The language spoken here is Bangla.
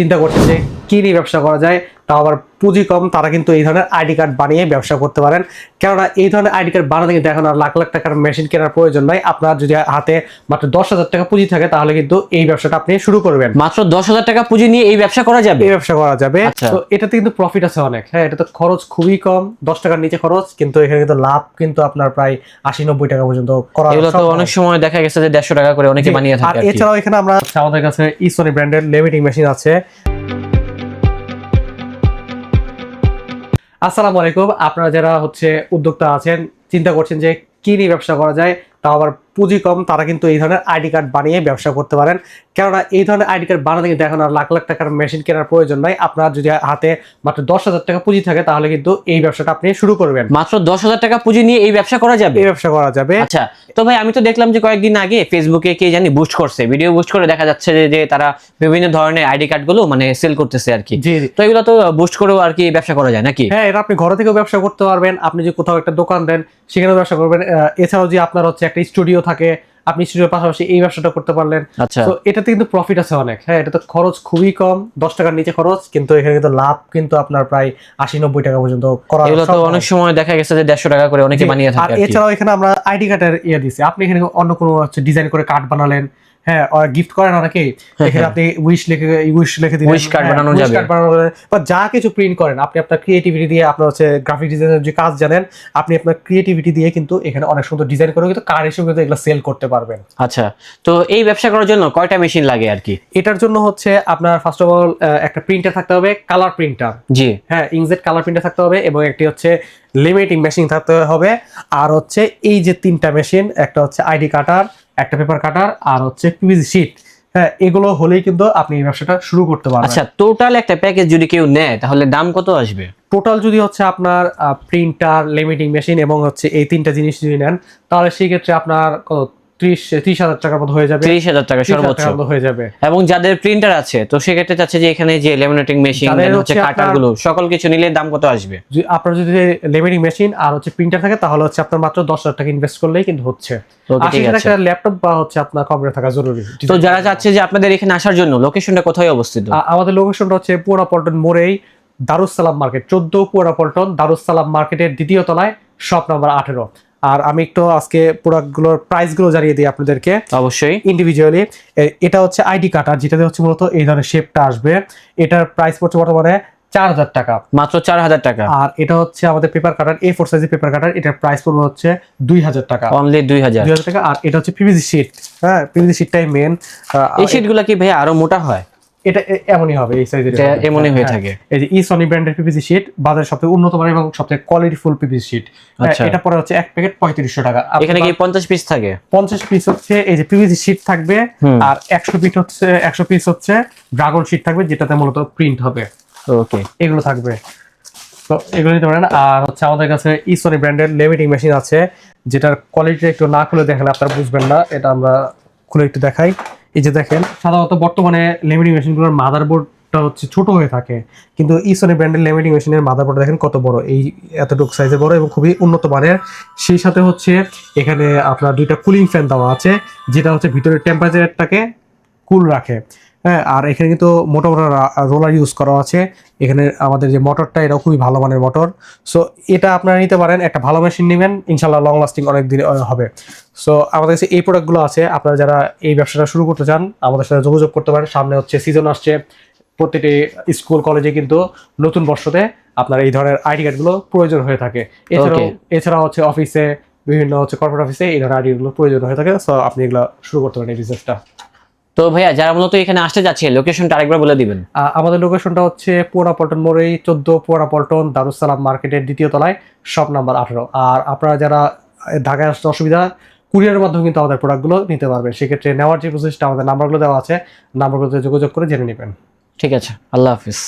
চিন্তা করতেছে। যে কি নিয়ে ব্যবসা করা যায়? তা আবার পুঁজি কম তারা কিন্তু এই ধরনের আইডি কার্ড বানিয়ে ব্যবসা করতে পারেন। কেননা এই ধরনের আইডি কার্ড বানাতে কিন্তু এখন আর লাখ লাখ টাকার মেশিন কেনার প্রয়োজন নাই। আপনার যদি হাতে মাত্র দশ হাজার টাকা পুঁজি থাকে তাহলে কিন্তু এই ব্যবসাটা আপনি শুরু করবেন। মাত্র দশ হাজার টাকা পুঁজি নিয়ে এই ব্যবসা করা যাবে? এই ব্যবসা করা যাবে। আচ্ছা। তো এটাতে কিন্তু প্রফিট আছে অনেক। হ্যাঁ এটা তো খরচ খুবই কম দশ টাকার নিচে খরচ কিন্তু এখানে কিন্তু লাভ কিন্তু আপনার প্রায় আশি নব্বই টাকা পর্যন্ত করা এগুলো তো অনেক সময় দেখা গেছে যে দেড়শো টাকা করে অনেকে বানিয়ে থাকে আর এছাড়াও এখানে আমরা আমাদের কাছে ইসোনি ব্র্যান্ডের লেমিটিং মেশিন আছে। আসসালামু আলাইকুম। আপনারা যারা হচ্ছে উদ্যোক্তা আছেন, চিন্তা করছেন যে কী নিয়ে ব্যবসা করা যায়, তাও আবার পুঁজি কম তারা কিন্তু এই ধরনের আইডি কার্ড বানিয়ে ব্যবসা করতে পারেন। কেননা এই ধরনের আইডি কার্ড বানাতে কিন্তু এখন আর লাখ লাখ টাকার মেশিন কেনার প্রয়োজন নাই। আপনার যদি হাতে মাত্র দশ হাজার টাকা পুঁজি থাকে তাহলে কিন্তু এই ব্যবসাটা আপনি শুরু করবেন। মাত্র দশ হাজার টাকা পুঁজি নিয়ে এই ব্যবসা করা যাবে? এই ব্যবসা করা যাবে। আচ্ছা তো ভাই আমি তো দেখলাম যে কয়েকদিন আগে ফেসবুকে কে জানি বুস্ট করছে। ভিডিও বুস্ট করে দেখা যাচ্ছে যে তারা বিভিন্ন ধরনের আইডি কার্ডগুলো মানে সেল করতেছে আর কি। তো এগুলো তো বুস্ট করেও আর কি ব্যবসা করা যায় নাকি? হ্যাঁ এটা আপনি ঘরে থেকেও ব্যবসা করতে পারবেন। আপনি যে কোথাও একটা দোকান দেন সেখানেও ব্যবসা করবেন। এছাড়াও যে আপনার হচ্ছে একটা স্টুডিও থাকে আপনি স্টুডিওর পাশাপাশি এই ব্যবসাটা করতে পারলেন। আচ্ছা। তো এটাতে কিন্তু প্রফিট আছে অনেক। হ্যাঁ এটা তো খরচ খুবই কম দশ টাকার নিচে খরচ কিন্তু এখানে কিন্তু লাভ কিন্তু আপনার প্রায় আশি নব্বই টাকা পর্যন্ত করা। অনেক সময় দেখা গেছে যে দেড়শো টাকা করে অনেকে বানিয়ে থাকে এছাড়াও এখানে আমরা আইডি কার্ডের ইয়ে দিছি। আপনি এখানে অন্য কোনো হচ্ছে ডিজাইন করে কার্ড বানালেন হ্যাঁ গিফট করেন অনেকেই এখানে আপনি উইশ লিখে উইশ লিখে দিলেন Wish card হ্যাঁ, বানানো যাবে। card বানানো যাবে। বা যা কিছু প্রিন্ট করেন আপনি আপনার ক্রিয়েটিভিটি দিয়ে আপনার হচ্ছে গ্রাফিক ডিজাইনের যে কাজ জানেন আপনি আপনার ক্রিয়েটিভিটি দিয়ে কিন্তু এখানে অনেক সুন্দর ডিজাইন করে কিন্তু কার্ড হিসেবে কিন্তু এগুলো সেল করতে পারবেন। আচ্ছা তো এই ব্যবসা করার জন্য কয়টা মেশিন লাগে আর কি? এটার জন্য হচ্ছে আপনার ফার্স্ট অফ অল একটা প্রিন্টার থাকতে হবে কালার প্রিন্টার জি। হ্যাঁ ইংজেট কালার প্রিন্টার থাকতে হবে এবং একটি হচ্ছে লিমিটিং মেশিন থাকতে হবে। আর হচ্ছে এই যে তিনটা মেশিন একটা হচ্ছে আইডি কাটার একটা পেপার কাটার আর হচ্ছে পিভিসি শিট হ্যাঁ এগুলো হলেই কিন্তু আপনি এই ব্যবসাটা শুরু করতে পারবেন। আচ্ছা টোটাল একটা প্যাকেজ যদি কেউ নেয় তাহলে দাম কত আসবে? টোটাল যদি হচ্ছে আপনার প্রিন্টার লিমিটিং মেশিন এবং হচ্ছে এই তিনটা জিনিস যদি নেন তাহলে সেই ক্ষেত্রে আপনার কত ত্রিশ ত্রিশ হাজার টাকার মতো হয়ে যাবে। তিরিশ হাজার টাকা সর্বোচ্চ। হয়ে যাবে। এবং যাদের প্রিন্টার আছে তো সেক্ষেত্রে চাচ্ছে যে এখানে যে লেমিনেটিং মেশিন হচ্ছে সকল কিছু নিলে দাম কত আসবে? আপনার যদি মেশিন আর হচ্ছে প্রিন্টার থাকে তাহলে হচ্ছে আপনার মাত্র দশ হাজার টাকা ইনভেস্ট করলেই কিন্তু হচ্ছে। একটা ল্যাপটপ বা হচ্ছে আপনার কম্পিউটার থাকা জরুরি। তো যারা চাচ্ছে যে আপনাদের এখানে আসার জন্য লোকেশনটা কোথায় অবস্থিত? আমাদের লোকেশনটা হচ্ছে পুরা পল্টন মোড়েই দারুসালাম মার্কেট চোদ্দ পুরা পল্টন দারুসালাম মার্কেটের দ্বিতীয় তলায় শপ নাম্বার আঠেরো। আর আমি একটু আজকে প্রোডাক্টগুলোর প্রাইসগুলো জানিয়ে দিই আপনাদেরকে। অবশ্যই। ইন্ডিভিজুয়ালি এটা হচ্ছে আইডি কাটার যেটাতে হচ্ছে মূলত এই ধরনের শেপটা আসবে। এটার প্রাইস পড়ছে বর্তমানে চার হাজার টাকা। মাত্র চার হাজার টাকা। আর এটা হচ্ছে আমাদের পেপার কাটার এ ফোর সাইজের পেপার কাটার এটার প্রাইস পড়বে হচ্ছে দুই হাজার টাকা। অনলি দুই হাজার। দুই হাজার টাকা আর এটা হচ্ছে পিভিসি শিট হ্যাঁ পিভিসি শিটটাই মেন এই শীটগুলা কি ভাই আরও মোটা হয়? এটা এমনই হবে এই সাইজের এমনই হয়ে থাকে। এই যে ব্র্যান্ডের পিপিসি শীট সবথেকে উন্নত মানের এবং সবথেকে কোয়ালিটি ফুল পিপিসি শীট। এটা পরে হচ্ছে এক প্যাকেট পঁয়ত্রিশশো টাকা। এখানে কি বা- পঞ্চাশ পিস থাকে? পঞ্চাশ পিস হচ্ছে এই যে পিপিসি শীট থাকবে আর একশো পিস হচ্ছে একশো পিস হচ্ছে ড্রাগন শীট থাকবে যেটাতে মূলত প্রিন্ট হবে। ওকে এগুলো থাকবে। তো এগুলো নিতে পারেন। আর হচ্ছে আমাদের কাছে ই সনি ব্র্যান্ডের লেমিটিং মেশিন আছে যেটার কোয়ালিটি একটু না খুলে দেখালে আপনারা বুঝবেন না। এটা আমরা খুলে একটু দেখাই। এই যে দেখেন, সাধারণত বর্তমানে লেমিটিং মেশিনগুলোর মাদারবোর্ডটা হচ্ছে ছোট হয়ে থাকে। কিন্তু ইসনের ব্র্যান্ডের লেমিটিং মেশিনের মাদারবোর্ড দেখেন কত বড়। এই এতটুকু সাইজে বড় এবং খুবই উন্নত মানের। সেই সাথে হচ্ছে এখানে আপনার দুইটা কুলিং ফ্যান দেওয়া আছে, যেটা হচ্ছে ভিতরের টেম্পারেচারটাকে কুল রাখে। হ্যাঁ আর এখানে কিন্তু মোটা মোটা রোলার ইউজ করা আছে। এখানে আমাদের যে মোটরটা এটা খুবই ভালো মানের মোটর সো এটা আপনারা নিতে পারেন একটা ভালো মেশিন নেবেন ইনশাল্লাহ লং লাস্টিং অনেক দিন হবে। সো আমাদের কাছে এই প্রোডাক্টগুলো আছে আপনারা যারা এই ব্যবসাটা শুরু করতে চান আমাদের সাথে যোগাযোগ করতে পারেন। সামনে হচ্ছে সিজন আসছে প্রতিটি স্কুল কলেজে কিন্তু নতুন বর্ষতে আপনার এই ধরনের আইডি কার্ডগুলো প্রয়োজন হয়ে থাকে। এছাড়াও এছাড়া হচ্ছে অফিসে বিভিন্ন হচ্ছে কর্পোরেট অফিসে এই ধরনের আইডি গুলো প্রয়োজন হয়ে থাকে। সো আপনি এগুলো শুরু করতে পারেন এই বিজনেসটা তো ভাইয়া যারা মূলত এখানে আসতে যাচ্ছে লোকেশনটা আরেকবার বলে দিবেন। আমাদের লোকেশনটা হচ্ছে পোড়া পল্টন মোড়েই চোদ্দ পোড়া পল্টন দারুসালাম মার্কেটের দ্বিতীয় তলায় সব নাম্বার আঠারো। আর আপনারা যারা ঢাকায় আসতে অসুবিধা কুরিয়ারের মাধ্যমে কিন্তু আমাদের প্রোডাক্টগুলো নিতে পারবে সেক্ষেত্রে নেওয়ার যে প্রসেসটা আমাদের নাম্বারগুলো দেওয়া আছে নাম্বারগুলোতে যোগাযোগ করে জেনে নেবেন। ঠিক আছে আল্লাহ হাফিজ।